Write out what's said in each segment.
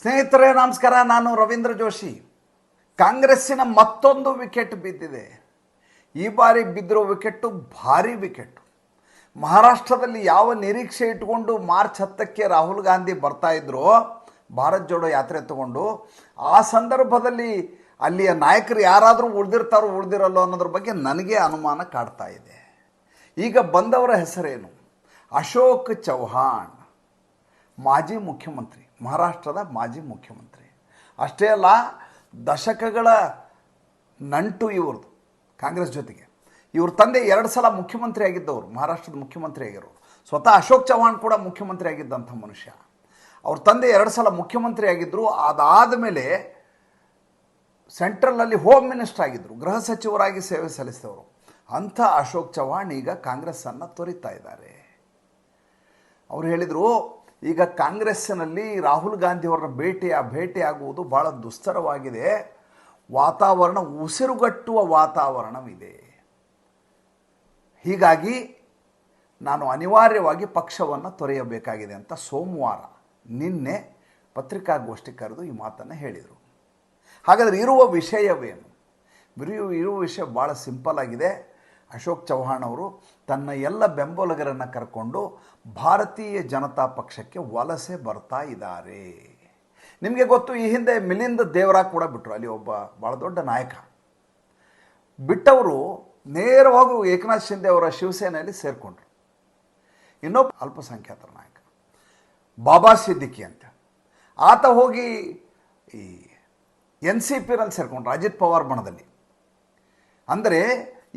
ಸ್ನೇಹಿತರೇ, ನಮಸ್ಕಾರ. ನಾನು ರವೀಂದ್ರ ಜೋಶಿ. ಕಾಂಗ್ರೆಸ್ಸಿನ ಮತ್ತೊಂದು ವಿಕೆಟ್ ಬಿದ್ದಿದೆ. ಈ ಬಾರಿ ಬಿದ್ದಿರೋ ವಿಕೆಟ್ಟು ಭಾರಿ ವಿಕೆಟ್. ಮಹಾರಾಷ್ಟ್ರದಲ್ಲಿ ಯಾವ ನಿರೀಕ್ಷೆ ಇಟ್ಕೊಂಡು ಮಾರ್ಚ್ ಹತ್ತಕ್ಕೆ ರಾಹುಲ್ ಗಾಂಧಿ ಬರ್ತಾ ಇದ್ರು, ಭಾರತ್ ಜೋಡೋ ಯಾತ್ರೆ ತಗೊಂಡು ಆ ಸಂದರ್ಭದಲ್ಲಿ ಅಲ್ಲಿಯ ನಾಯಕರು ಯಾರಾದರೂ ಉಳಿದಿರ್ತಾರೋ, ಉಳಿದಿರಲ್ಲೋ ಅನ್ನೋದ್ರ ಬಗ್ಗೆ ನನಗೆ ಅನುಮಾನ ಕಾಡ್ತಾ ಇದೆ. ಈಗ ಬಂದವರ ಹೆಸರೇನು? ಅಶೋಕ್ ಚೌಹಾಣ್ ಮಾಜಿ ಮುಖ್ಯಮಂತ್ರಿ, ಮಹಾರಾಷ್ಟ್ರದ ಮಾಜಿ ಮುಖ್ಯಮಂತ್ರಿ. ಅಷ್ಟೇ ಅಲ್ಲ, ದಶಕಗಳ ನಂಟು ಇವ್ರದ್ದು ಕಾಂಗ್ರೆಸ್ ಜೊತೆಗೆ. ಇವ್ರ ತಂದೆ ಎರಡು ಸಲ ಮುಖ್ಯಮಂತ್ರಿ ಆಗಿದ್ದವರು, ಮಹಾರಾಷ್ಟ್ರದ ಮುಖ್ಯಮಂತ್ರಿ ಆಗಿರೋರು. ಸ್ವತಃ ಅಶೋಕ್ ಚೌಹಾಣ್ ಕೂಡ ಮುಖ್ಯಮಂತ್ರಿ ಆಗಿದ್ದಂಥ ಮನುಷ್ಯ. ಅವ್ರ ತಂದೆ ಎರಡು ಸಲ ಮುಖ್ಯಮಂತ್ರಿ ಆಗಿದ್ದರು ಅದಾದ ಮೇಲೆ ಸೆಂಟ್ರಲ್ನಲ್ಲಿ ಹೋಮ್ ಮಿನಿಸ್ಟರ್ ಆಗಿದ್ದರು ಗೃಹ ಸಚಿವರಾಗಿ ಸೇವೆ ಸಲ್ಲಿಸಿದವರು. ಅಂಥ ಅಶೋಕ್ ಚೌಹಾಣ್ ಈಗ ಕಾಂಗ್ರೆಸ್ಸನ್ನು ತೊರಿತಾ ಇದ್ದಾರೆ. ಅವ್ರು ಹೇಳಿದರು ಈಗ ಕಾಂಗ್ರೆಸ್ಸಿನಲ್ಲಿ ರಾಹುಲ್ ಗಾಂಧಿಯವರನ್ನ ಭೇಟಿಯ ಭೇಟಿಯಾಗುವುದು ಭಾಳ ದುಸ್ತರವಾಗಿದೆ. ವಾತಾವರಣ ಉಸಿರುಗಟ್ಟುವ ವಾತಾವರಣವಿದೆ. ಹೀಗಾಗಿ ನಾನು ಅನಿವಾರ್ಯವಾಗಿ ಪಕ್ಷವನ್ನು ತೊರೆಯಬೇಕಾಗಿದೆ ಅಂತ ಸೋಮವಾರ ನಿನ್ನೆ ಪತ್ರಿಕಾಗೋಷ್ಠಿ ಕರೆದು ಈ ಮಾತನ್ನು ಹೇಳಿದರು. ಹಾಗಾದರೆ ಇರುವ ವಿಷಯವೇನು? ಇರುವ ವಿಷಯ ಭಾಳ ಸಿಂಪಲ್ ಆಗಿದೆ. ಅಶೋಕ್ ಚೌಹಾಣ್ ಅವರು ತನ್ನ ಎಲ್ಲ ಬೆಂಬಲಿಗರನ್ನು ಕರ್ಕೊಂಡು ಭಾರತೀಯ ಜನತಾ ಪಕ್ಷಕ್ಕೆ ವಲಸೆ ಬರ್ತಾ ಇದ್ದಾರೆ. ನಿಮಗೆ ಗೊತ್ತು, ಈ ಹಿಂದೆ ಮಿಲಿಂದ ದೇವರ ಕೂಡ ಬಿಟ್ಟರು ಅಲ್ಲಿ ಒಬ್ಬ ಭಾಳ ದೊಡ್ಡ ನಾಯಕ. ಬಿಟ್ಟವರು ನೇರವಾಗಿ ಏಕನಾಥ್ ಶಿಂದೆ ಅವರ ಶಿವಸೇನೆಯಲ್ಲಿ ಸೇರಿಕೊಂಡ್ರು. ಇನ್ನೊಬ್ಬ ಅಲ್ಪಸಂಖ್ಯಾತರ ನಾಯಕ. ಬಾಬಾ ಸಿದ್ದಿಕಿ ಅಂತ. ಆತ ಹೋಗಿ ಈ ಎನ್ ಸಿ ಪಿನಲ್ಲಿ ಸೇರ್ಕೊಂಡ್ರು, ಅಜಿತ್ ಪವಾರ್ ಬಣದಲ್ಲಿ. ಅಂದರೆ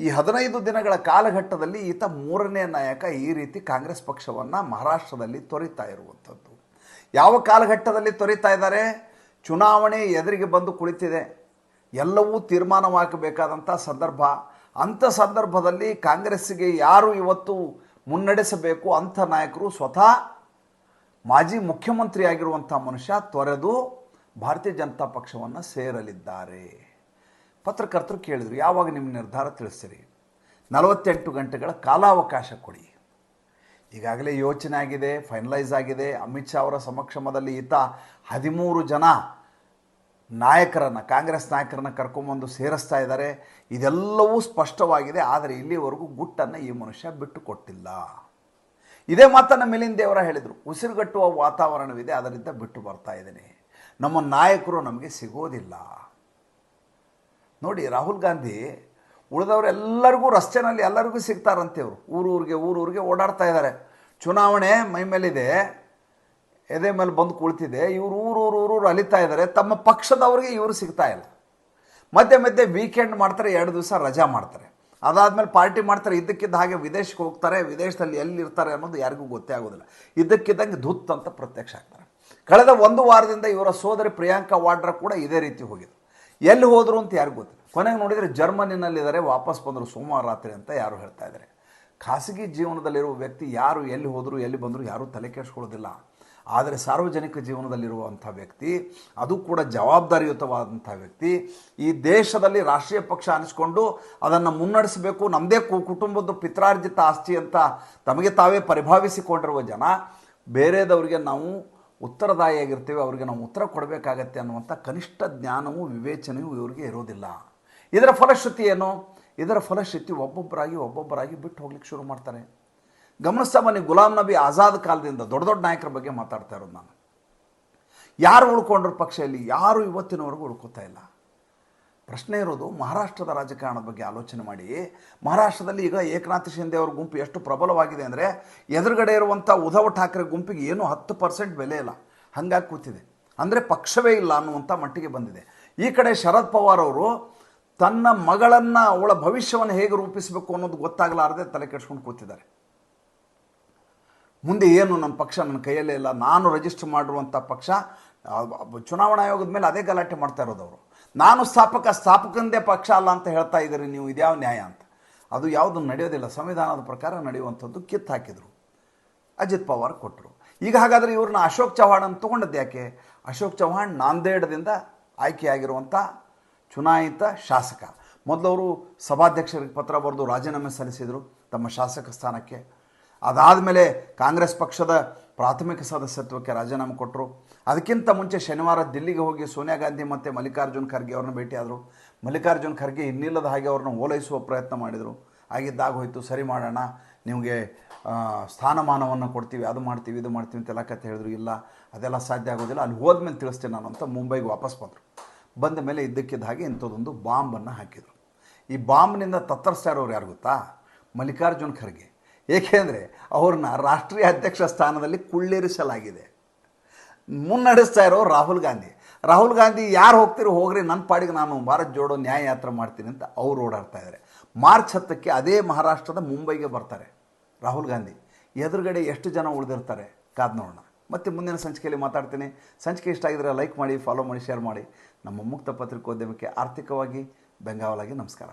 ಈ ಹದಿನೈದು ದಿನಗಳ ಕಾಲಘಟ್ಟದಲ್ಲಿ ಈತ ಮೂರನೇ ನಾಯಕ ಈ ರೀತಿ ಕಾಂಗ್ರೆಸ್ ಪಕ್ಷವನ್ನು ಮಹಾರಾಷ್ಟ್ರದಲ್ಲಿ ತೊರಿತಾ ಇರುವಂಥದ್ದು. ಯಾವ ಕಾಲಘಟ್ಟದಲ್ಲಿ ತೊರಿತಾ ಇದ್ದಾರೆ? ಚುನಾವಣೆ ಎದುರಿಗೆ ಬಂದು ಕುಳಿತಿದೆ. ಎಲ್ಲವೂ ತೀರ್ಮಾನವಾಗಬೇಕಾದಂಥ ಸಂದರ್ಭ. ಅಂಥ ಸಂದರ್ಭದಲ್ಲಿ ಕಾಂಗ್ರೆಸ್ಸಿಗೆ ಯಾರು ಇವತ್ತು ಮುನ್ನಡೆಸಬೇಕು? ಅಂಥ ನಾಯಕರು ಸ್ವತಃ ಮಾಜಿ ಮುಖ್ಯಮಂತ್ರಿಯಾಗಿರುವಂಥ ಮನುಷ್ಯ ತೊರೆದು ಭಾರತೀಯ ಜನತಾ ಪಕ್ಷವನ್ನು ಸೇರಲಿದ್ದಾರೆ. ಪತ್ರಕರ್ತರು ಕೇಳಿದರು, ಯಾವಾಗ ನಿಮ್ಮ ನಿರ್ಧಾರ ತಿಳಿಸ್ತೀರಿ? ನಲವತ್ತೆಂಟು ಗಂಟೆಗಳ ಕಾಲಾವಕಾಶ ಕೊಡಿ. ಈಗಾಗಲೇ ಯೋಚನೆ ಆಗಿದೆ ಫೈನಲೈಸ್ ಆಗಿದೆ. ಅಮಿತ್ ಶಾ ಅವರ ಸಮಕ್ಷಮದಲ್ಲಿ ಈತ ಹದಿಮೂರು ಜನ ನಾಯಕರನ್ನು, ಕಾಂಗ್ರೆಸ್ ನಾಯಕರನ್ನು ಕರ್ಕೊಂಬಂದು ಸೇರಿಸ್ತಾ ಇದ್ದಾರೆ. ಇದೆಲ್ಲವೂ ಸ್ಪಷ್ಟವಾಗಿದೆ, ಆದರೆ ಇಲ್ಲಿವರೆಗೂ ಗುಟ್ಟನ್ನು ಈ ಮನುಷ್ಯ ಬಿಟ್ಟು ಕೊಟ್ಟಿಲ್ಲ. ಇದೇ ಮಾತನ್ನು ಮಿಲಿಂದ್ ದೇವರ ಹೇಳಿದರು, ಉಸಿರುಗಟ್ಟುವ ವಾತಾವರಣವಿದೆ, ಅದರಿಂದ ಬಿಟ್ಟು ಬರ್ತಾ ಇದ್ದೀನಿ. ನಮ್ಮ ನಾಯಕರು ನಮಗೆ ಸಿಗೋದಿಲ್ಲ. ನೋಡಿ, ರಾಹುಲ್ ಗಾಂಧಿ ಉಳಿದವರೆಲ್ಲರಿಗೂ ರಸ್ತೆನಲ್ಲಿ ಎಲ್ಲರಿಗೂ ಸಿಗ್ತಾರಂತೆ ಅವರು ಊರೂರಿಗೆ ಊರೂರಿಗೆ ಓಡಾಡ್ತಾ ಇದ್ದಾರೆ. ಚುನಾವಣೆ ಮೈ ಮೇಲಿದೆ, ಎದೆ ಮೇಲೆ ಬಂದು ಕುಳಿತಿದೆ, ಇವರು ಊರು ಊರೂರು ಅಲಿತಾ ಇದ್ದಾರೆ, ತಮ್ಮ ಪಕ್ಷದವ್ರಿಗೆ ಇವರು ಸಿಗ್ತಾ ಇಲ್ಲ. ಮಧ್ಯೆ ಮಧ್ಯೆ ವೀಕೆಂಡ್ ಮಾಡ್ತಾರೆ, ಎರಡು ದಿವಸ ರಜಾ ಮಾಡ್ತಾರೆ. ಅದಾದಮೇಲೆ ಪಾರ್ಟಿ ಮಾಡ್ತಾರೆ, ಇದ್ದಕ್ಕಿದ್ದ ಹಾಗೆ ವಿದೇಶಕ್ಕೆ ಹೋಗ್ತಾರೆ, ವಿದೇಶದಲ್ಲಿ ಎಲ್ಲಿರ್ತಾರೆ ಅನ್ನೋದು ಯಾರಿಗೂ ಗೊತ್ತೇ ಆಗೋದಿಲ್ಲ. ಇದ್ದಕ್ಕಿದ್ದಂಗೆ ಧುತ್ ಅಂತ ಪ್ರತ್ಯಕ್ಷ ಆಗ್ತಾರೆ. ಕಳೆದ ಒಂದು ವಾರದಿಂದ ಇವರ ಸೋದರಿ ಪ್ರಿಯಾಂಕಾ ವಾಡ್ರಾ ಕೂಡ ಇದೇ ರೀತಿ ಹೋಗಿದ್ರು ಎಲ್ಲಿ ಹೋದರು ಅಂತ ಯಾರಿಗೂ ಗೊತ್ತಿಲ್ಲ. ಕೊನೆಗೆ ನೋಡಿದರೆ ಜರ್ಮನಿನಲ್ಲಿದ್ದಾರೆ, ವಾಪಸ್ ಬಂದರು ಸೋಮವಾರ ರಾತ್ರಿ ಅಂತ ಯಾರು ಹೇಳ್ತಾ ಇದ್ದಾರೆ ಖಾಸಗಿ ಜೀವನದಲ್ಲಿರುವ ವ್ಯಕ್ತಿ ಯಾರು, ಎಲ್ಲಿ ಹೋದರು, ಎಲ್ಲಿ ಬಂದರು ಯಾರೂ ತಲೆ ಕೆಡಿಸ್ಕೊಳ್ಳೋದಿಲ್ಲ. ಆದರೆ ಸಾರ್ವಜನಿಕ ಜೀವನದಲ್ಲಿರುವಂಥ ವ್ಯಕ್ತಿ, ಅದು ಕೂಡ ಜವಾಬ್ದಾರಿಯುತವಾದಂಥ ವ್ಯಕ್ತಿ, ಈ ದೇಶದಲ್ಲಿ ರಾಷ್ಟ್ರೀಯ ಪಕ್ಷ ಅನಿಸ್ಕೊಂಡು ಅದನ್ನು ಮುನ್ನಡೆಸಬೇಕು ನಮ್ಮದೇ ಕುಟುಂಬದ ಪಿತ್ರಾರ್ಜಿತ ಆಸ್ತಿ ಅಂತ ತಮಗೆ ತಾವೇ ಪರಿಭಾವಿಸಿಕೊಂಡಿರುವ ಜನ, ಬೇರೆದವರಿಗೆ ನಾವು ಉತ್ತರದಾಯಿಯಾಗಿರ್ತೀವಿ, ಅವರಿಗೆ ನಾವು ಉತ್ತರ ಕೊಡಬೇಕಾಗತ್ತೆ ಅನ್ನುವಂಥ ಕನಿಷ್ಠ ಜ್ಞಾನವೂ ವಿವೇಚನೆಯೂ ಇವರಿಗೆ ಇರೋದಿಲ್ಲ. ಇದರ ಫಲಶ್ರುತಿ ಏನು? ಇದರ ಫಲಶ್ರುತಿ ಒಬ್ಬೊಬ್ಬರಾಗಿ ಒಬ್ಬೊಬ್ಬರಾಗಿ ಬಿಟ್ಟು ಹೋಗ್ಲಿಕ್ಕೆ ಶುರು ಮಾಡ್ತಾರೆ. ಗಮನಿಸ್ತಾ ಬನ್ನಿ, ಗುಲಾಂ ನಬಿ ಆಜಾದ್ ಕಾಲದಿಂದ ದೊಡ್ಡ ದೊಡ್ಡ ನಾಯಕರ ಬಗ್ಗೆ ಮಾತಾಡ್ತಾ ಇರೋದು ನಾನು. ಯಾರು ಉಳ್ಕೊಂಡ್ರ ಪಕ್ಷದಲ್ಲಿ ಯಾರು ಇವತ್ತಿನವರೆಗೂ ಉಳ್ಕೋತಾ ಇಲ್ಲ. ಪ್ರಶ್ನೆ ಇರೋದು ಮಹಾರಾಷ್ಟ್ರದ ರಾಜಕಾರಣದ ಬಗ್ಗೆ ಆಲೋಚನೆ ಮಾಡಿ. ಮಹಾರಾಷ್ಟ್ರದಲ್ಲಿ ಈಗ ಏಕನಾಥ್ ಶಿಂದೆ ಅವ್ರ ಗುಂಪು ಎಷ್ಟು ಪ್ರಬಲವಾಗಿದೆ ಅಂದರೆ ಎದುರುಗಡೆ ಇರುವಂಥ ಉದ್ಧವ್ ಠಾಕ್ರೆ ಗುಂಪಿಗೆ ಏನೂ ಹತ್ತು ಪರ್ಸೆಂಟ್ ಬೆಲೆ ಇಲ್ಲ. ಹಾಗಾಗಿ ಕೂತಿದೆ. ಅಂದರೆ ಪಕ್ಷವೇ ಇಲ್ಲ ಅನ್ನುವಂಥ ಮಟ್ಟಿಗೆ ಬಂದಿದೆ. ಈ ಕಡೆ ಶರದ್ ಪವಾರ್ ಅವರು ತನ್ನ ಮಗಳನ್ನು ಅವಳ ಭವಿಷ್ಯವನ್ನು ಹೇಗೆ ರೂಪಿಸಬೇಕು ಅನ್ನೋದು ಗೊತ್ತಾಗಲಾರದೆ ತಲೆ ಕೆಡ್ಸ್ಕೊಂಡು ಕೂತಿದ್ದಾರೆ. ಮುಂದೆ ಏನು ನನ್ನ ಪಕ್ಷ ನನ್ನ ಕೈಯಲ್ಲೇ ಇಲ್ಲ, ನಾನು ರಿಜಿಸ್ಟರ್ ಮಾಡಿರುವಂಥ ಪಕ್ಷ ಚುನಾವಣಾ ಆಯೋಗದ ಮೇಲೆ ಅದೇ ಗಲಾಟೆ ಮಾಡ್ತಾ ಇರೋದು ಅವರು. ನಾನು ಸ್ಥಾಪಕ, ಸ್ಥಾಪಕಂದೇ ಪಕ್ಷ ಅಲ್ಲ ಅಂತ ಹೇಳ್ತಾ ಇದ್ದೀರಿ ನೀವು, ಇದ್ಯಾವ ನ್ಯಾಯ ಅಂತ. ಅದು ಯಾವುದು ನಡೆಯೋದಿಲ್ಲ. ಸಂವಿಧಾನದ ಪ್ರಕಾರ ನಡೆಯುವಂಥದ್ದು ಕಿತ್ತು ಹಾಕಿದರು. ಅಜಿತ್ ಪವಾರ್ ಕೊಟ್ಟರು ಈಗ ಹಾಗಾದರೆ ಇವ್ರನ್ನ ಅಶೋಕ್ ಚೌಹಾಣ್ ಅಂತ ತೊಗೊಂಡದ್ದು ಯಾಕೆ? ಅಶೋಕ್ ಚೌಹಾಣ್ ನಾಂದೇಡದಿಂದ ಆಯ್ಕೆಯಾಗಿರುವಂಥ ಚುನಾಯಿತ ಶಾಸಕ. ಅವರು ಸಭಾಧ್ಯಕ್ಷರಿಗೆ ಪತ್ರ ಬರೆದು ರಾಜೀನಾಮೆ ಸಲ್ಲಿಸಿದರು. ತಮ್ಮ ಶಾಸಕ ಸ್ಥಾನಕ್ಕೆ. ಅದಾದ ಮೇಲೆ ಕಾಂಗ್ರೆಸ್ ಪಕ್ಷದ ಪ್ರಾಥಮಿಕ ಸದಸ್ಯತ್ವಕ್ಕೆ ರಾಜೀನಾಮೆ ಕೊಟ್ಟರು. ಅದಕ್ಕಿಂತ ಮುಂಚೆ ಶನಿವಾರ ದಿಲ್ಲಿಗೆ ಹೋಗಿ ಸೋನಿಯಾ ಗಾಂಧಿ ಮತ್ತು ಮಲ್ಲಿಕಾರ್ಜುನ್ ಖರ್ಗೆ ಅವ್ರನ್ನ ಭೇಟಿಯಾದರು ಮಲ್ಲಿಕಾರ್ಜುನ್ ಖರ್ಗೆ ಇನ್ನಿಲ್ಲದ ಹಾಗೆ ಅವ್ರನ್ನ ಓಲೈಸುವ ಪ್ರಯತ್ನ ಮಾಡಿದರು. ಆಗಿದ್ದಾಗ ಹೋಯಿತು. ಸರಿ ಮಾಡೋಣ, ನಿಮಗೆ ಸ್ಥಾನಮಾನವನ್ನು ಕೊಡ್ತೀವಿ, ಅದು ಮಾಡ್ತೀವಿ, ಇದು ಮಾಡ್ತೀವಿ ಅಂತೆಲ್ಲ ಕತೆ ಹೇಳಿದ್ರು. ಇಲ್ಲ, ಅದೆಲ್ಲ ಸಾಧ್ಯ ಆಗೋದಿಲ್ಲ. ಅಲ್ಲಿ ಹೋದ್ಮೇಲೆ ತಿಳಿಸ್ತೇನೆ ನಾನು ಅಂತ ಮುಂಬೈಗೆ ವಾಪಸ್ ಬಂದರು. ಬಂದ ಮೇಲೆ ಇದ್ದಕ್ಕಿದ್ದ ಹಾಗೆ ಇಂಥದ್ದೊಂದು ಬಾಂಬನ್ನು ಹಾಕಿದರು. ಈ ಬಾಂಬ್ನಿಂದ ತತ್ತರಿಸ್ತಾ ಇರೋರು ಯಾರು ಗೊತ್ತಾ? ಮಲ್ಲಿಕಾರ್ಜುನ್ ಖರ್ಗೆ. ಏಕೆಂದರೆ ಅವ್ರನ್ನ ರಾಷ್ಟ್ರೀಯ ಅಧ್ಯಕ್ಷ ಸ್ಥಾನದಲ್ಲಿ ಕುಳ್ಳಿರಿಸಲಾಗಿದೆ. ಮುನ್ನಡೆಸ್ತಾ ಇರೋ ರಾಹುಲ್ ಗಾಂಧಿ. ರಾಹುಲ್ ಗಾಂಧಿ ಯಾರು ಹೋಗ್ತಿರೋ ಹೋಗ್ರಿ ನನ್ನ ಪಾಡಿಗೆ ನಾನು ಭಾರತ್ ಜೋಡೋ ನ್ಯಾಯ ಯಾತ್ರೆ ಮಾಡ್ತೀನಿ ಅಂತ ಅವ್ರು ಓಡಾಡ್ತಾ ಇದ್ದಾರೆ ಮಾರ್ಚ್ ಹತ್ತಕ್ಕೆ ಅದೇ ಮಹಾರಾಷ್ಟ್ರದ ಮುಂಬೈಗೆ ಬರ್ತಾರೆ ರಾಹುಲ್ ಗಾಂಧಿ. ಎದುರುಗಡೆ ಎಷ್ಟು ಜನ ಉಳಿದಿರ್ತಾರೆ ಕಾದ್ ನೋಡೋಣ ಮತ್ತೆ ಮುಂದಿನ ಸಂಚಿಕೆಯಲ್ಲಿ ಮಾತಾಡ್ತೀನಿ. ಸಂಚಿಕೆ ಇಷ್ಟ ಆಗಿದ್ರೆ ಲೈಕ್ ಮಾಡಿ, ಫಾಲೋ ಮಾಡಿ, ಶೇರ್ ಮಾಡಿ. ನಮ್ಮ ಮುಕ್ತ ಪತ್ರಿಕೋದ್ಯಮಕ್ಕೆ ಆರ್ಥಿಕವಾಗಿ ಬೆಂಗಾವಲಾಗಿ ನಮಸ್ಕಾರ.